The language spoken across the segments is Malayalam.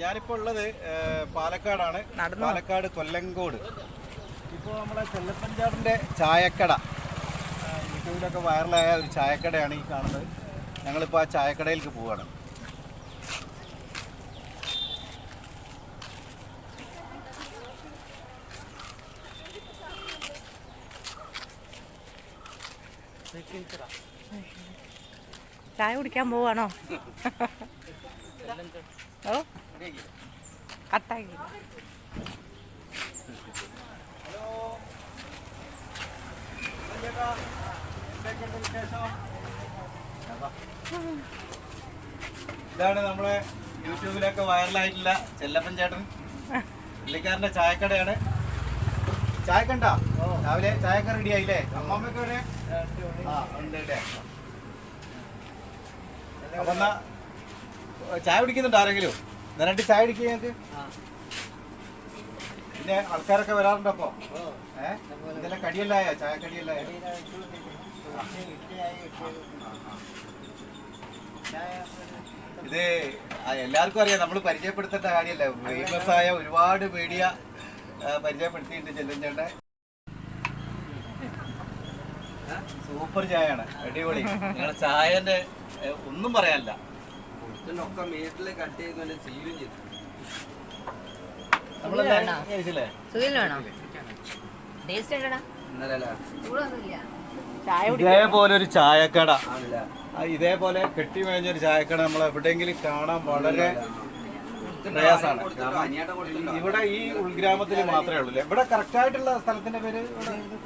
ഞാനിപ്പോൾ ഉള്ളത് പാലക്കാടാണ്. പാലക്കാട് കൊല്ലങ്കോട്. ഇപ്പോൾ നമ്മളെ ചെല്ലപ്പഞ്ചാടിന്റെ ചായക്കട യൂട്യൂബിലൊക്കെ വൈറലായ ഒരു ചായക്കടയാണ് ഈ കാണുന്നത്. ഞങ്ങളിപ്പോൾ ആ ചായക്കടയിലേക്ക് പോവുകയാണ് ചായ കുടിക്കാൻ പോവാണോ? ഓ? ഇതാണ് നമ്മളെ യൂട്യൂബിലൊക്കെ വൈറലായിട്ടുള്ള ചെല്ലപ്പൻ ചേട്ടൻ. പുള്ളിക്കാരന്റെ ചായക്കടയാണ്. ചായക്കണ്ട? രാവിലെ ചായക്ക റെഡി ആയില്ലേ? അമ്മമ്മക്ക് ചായ കുടിക്കുന്നുണ്ട് ആരെങ്കിലും? എന്നിട്ട് ചായ അടിക്കുക ഞങ്ങൾക്ക് പിന്നെ ആൾക്കാരൊക്കെ വരാറുണ്ടപ്പോ അപ്പൊ? ഏഹ് ഇതെല്ലാം കടിയല്ലായ? ചായ കടിയല്ലായ ഇത് ആ, എല്ലാവർക്കും അറിയാം നമ്മൾ പരിചയപ്പെടുത്തേണ്ട കാര്യമല്ല. ഫേമസ് ആയ ഒരുപാട് മീഡിയ പരിചയപ്പെടുത്തിയിട്ടുണ്ട് ചെല്ലൻ ചേട്ടൻ. സൂപ്പർ ചായയാണ് അടിപൊളി. നിങ്ങളുടെ ചായന്റെ ഒന്നും പറയാനില്ല. ഇതിനൊക്കെ കട്ട് ചെയ്യുന്നതിന്റെ സീലും ചെയ്തു. ഇതേപോലെ ഒരു ചായക്കട. ഇതേപോലെ കെട്ടി മേഞ്ഞൊരു ചായക്കട നമ്മൾ എവിടെയെങ്കിലും കാണാൻ വളരെ പ്രയാസാണ്. ഇവിടെ ഈ ഉൾഗ്രാമത്തിൽ മാത്രമേ ഉള്ളൂ ഇവിടെ കറക്റ്റ് ആയിട്ടുള്ള സ്ഥലത്തിന്റെ പേര്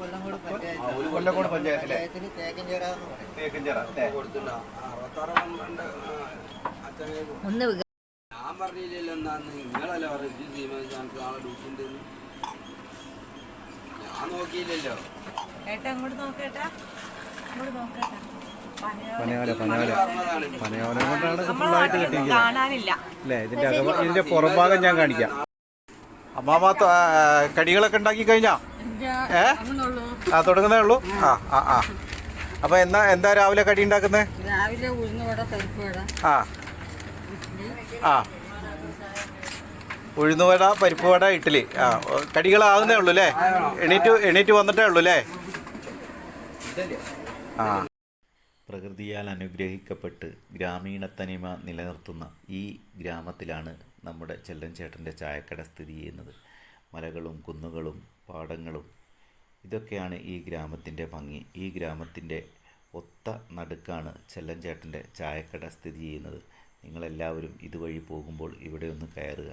കൊല്ലംകോട് കൊല്ലക്കോട് പഞ്ചായത്തിലെ. തേക്കഞ്ചേറ അല്ലേ? ഒന്ന് ഞാൻ പറഞ്ഞില്ലല്ലോ എന്താന്ന് നിങ്ങളല്ലേ പറഞ്ഞു തീരുമാനിച്ചു ഞാൻ നോക്കിയില്ലല്ലോ. ഏട്ടാ അങ്ങോട്ട് നോക്കേട്ടാ അങ്ങോട്ട് നോക്കേട്ടാ പനയോല. കൊണ്ടാണ് നമ്മൾ ഫുള്ളായിട്ട് കെട്ടിയിരിക്കുന്നത്. കാണാനില്ല. അല്ലേ ഇതിന്റെ ഇതിന്റെ പുറംഭാഗം ഞാൻ കാണിക്കാം. അമ്മാമ കടികളൊക്കെ ഉണ്ടാക്കി കഴിഞ്ഞാ? ഏ? ആ തുടങ്ങുന്നേ ഉള്ളൂ? ആ ആ ആ. അപ്പൊ എന്നാ എന്താ രാവിലെ കടി ഉണ്ടാക്കുന്നേ? രാവിലെ ആ. ആ. ഉഴുന്നുവട പരിപ്പ് വട ഇഡ്ഡലി. ആ കടികളാകുന്നേ ഉള്ളൂ അല്ലേ? എണീറ്റ് എണീറ്റ് വന്നിട്ടേ ഉള്ളൂ അല്ലേ? ആ. പ്രകൃതിയാൽ അനുഗ്രഹിക്കപ്പെട്ട് ഗ്രാമീണ തനിമ നിലനിർത്തുന്ന ഈ ഗ്രാമത്തിലാണ് നമ്മുടെ ചെല്ലൻ ചേട്ടന്റെ ചായക്കട സ്ഥിതി ചെയ്യുന്നത്. മലകളും കുന്നുകളും പാടങ്ങളും ഇതൊക്കെയാണ് ഈ ഗ്രാമത്തിന്റെ ഭംഗി. ഈ ഗ്രാമത്തിന്റെ ഒത്ത നടുക്കാണ് ചെല്ലൻ ചേട്ടന്റെ ചായക്കട സ്ഥിതി ചെയ്യുന്നത്. നിങ്ങളെല്ലാവരും ഇതുവഴി പോകുമ്പോൾ ഇവിടെ ഒന്ന് കയറുക.